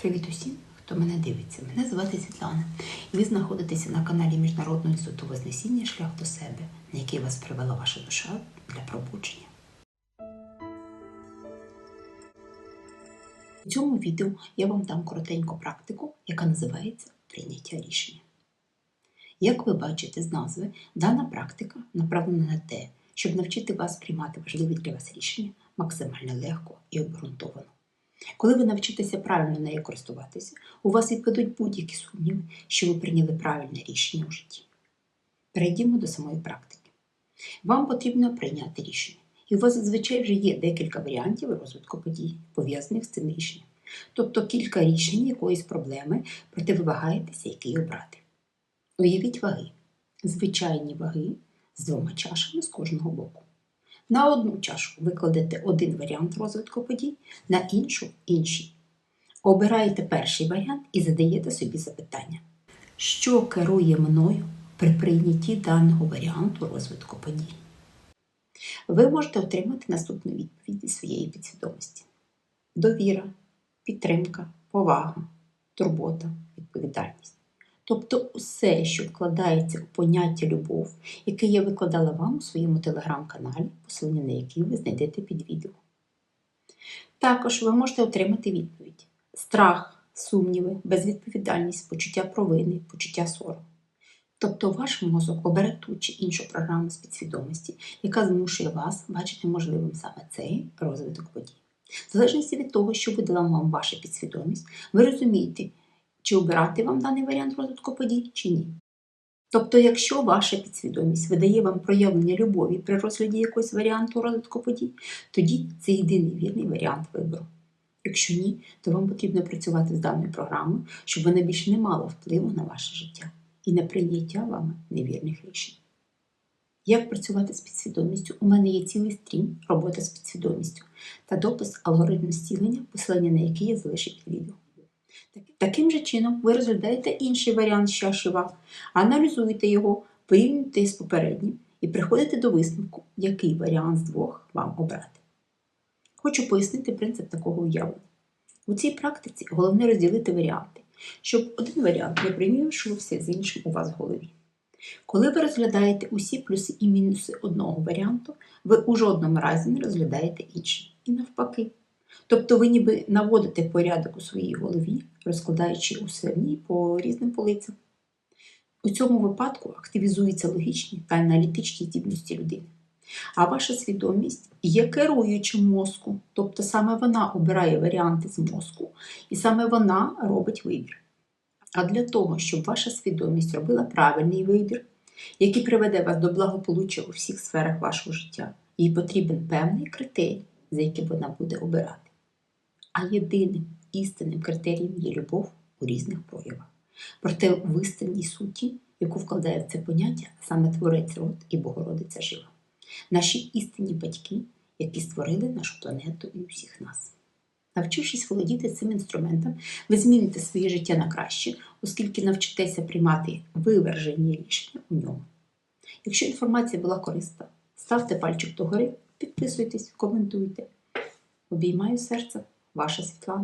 Привіт усім, хто мене дивиться. Мене звати Світлана, і ви знаходитеся на каналі Міжнародного інституту Вознесіння Шлях до себе, на який вас привела ваша душа для пробудження. У цьому відео я вам дам коротеньку практику, яка називається прийняття рішення. Як ви бачите з назви, дана практика направлена на те, щоб навчити вас приймати важливі для вас рішення максимально легко і обґрунтовано. Коли ви навчитеся правильно нею користуватися, у вас відпадуть будь-які сумніви, що ви прийняли правильне рішення у житті. Перейдімо до самої практики. Вам потрібно прийняти рішення, і у вас зазвичай вже є декілька варіантів розвитку подій, пов'язаних з цим рішенням. Тобто кілька рішень якоїсь проблеми, проте ви вагаєтеся, який обрати. Уявіть ваги, звичайні ваги з двома чашами з кожного боку. На одну чашу ви кладете один варіант розвитку подій, на іншу інший. Обираєте перший варіант і задаєте собі запитання, що керує мною при прийнятті даного варіанту розвитку подій. Ви можете отримати наступну відповідь із своєї підсвідомості: довіра, підтримка, повага, турбота, відповідальність. Тобто усе, що вкладається у поняття любов, яке я викладала вам у своєму телеграм-каналі, посилання на який ви знайдете під відео. Також ви можете отримати відповідь: страх, сумніви, безвідповідальність, почуття провини, почуття сорому. Тобто ваш мозок обере ту чи іншу програму з підсвідомості, яка змушує вас бачити можливим саме цей розвиток подій. В залежності від того, що видала вам ваша підсвідомість, ви розумієте, чи обирати вам даний варіант розвитку подій, чи ні. Тобто, якщо ваша підсвідомість видає вам проявлення любові при розгляді якогось варіанту розвитку подій, тоді це єдиний вірний варіант вибору. Якщо ні, то вам потрібно працювати з даною програмою, щоб вона більше не мала впливу на ваше життя і на прийняття вами невірних рішень. Як працювати з підсвідомістю? У мене є цілий стрім робота з підсвідомістю та допис алгоритму зцілення, посилання на який я залишу під відео. Таким же чином ви розглядаєте інший варіант чаші ваг, аналізуєте його, порівнюєте з попереднім і приходите до висновку, який варіант з двох вам обрати. Хочу пояснити принцип такого уявлення. У цій практиці головне розділити варіанти, щоб один варіант не примішувався з іншим у вас в голові. Коли ви розглядаєте усі плюси і мінуси одного варіанту, ви у жодному разі не розглядаєте інший. І навпаки. Тобто ви ніби наводите порядок у своїй голові, розкладаючи усе в ній по різним полицям. У цьому випадку активізуються логічні та аналітичні здібності людини. А ваша свідомість є керуючим мозку, тобто саме вона обирає варіанти з мозку, і саме вона робить вибір. А для того, щоб ваша свідомість робила правильний вибір, який приведе вас до благополуччя у всіх сферах вашого життя, їй потрібен певний критерій, за яким вона буде обирати. А єдиним істинним критерієм є любов у різних проявах. Проте в істинній суті, яку вкладає в це поняття саме Творець род і Богородиця жива, наші істинні батьки, які створили нашу планету і усіх нас. Навчившись володіти цим інструментом, ви зміните своє життя на краще, оскільки навчитеся приймати вивержені рішення у ньому. Якщо інформація була корисна, ставте пальчик догори, підписуйтесь, коментуйте. Обіймаю серце, ваша Світлана.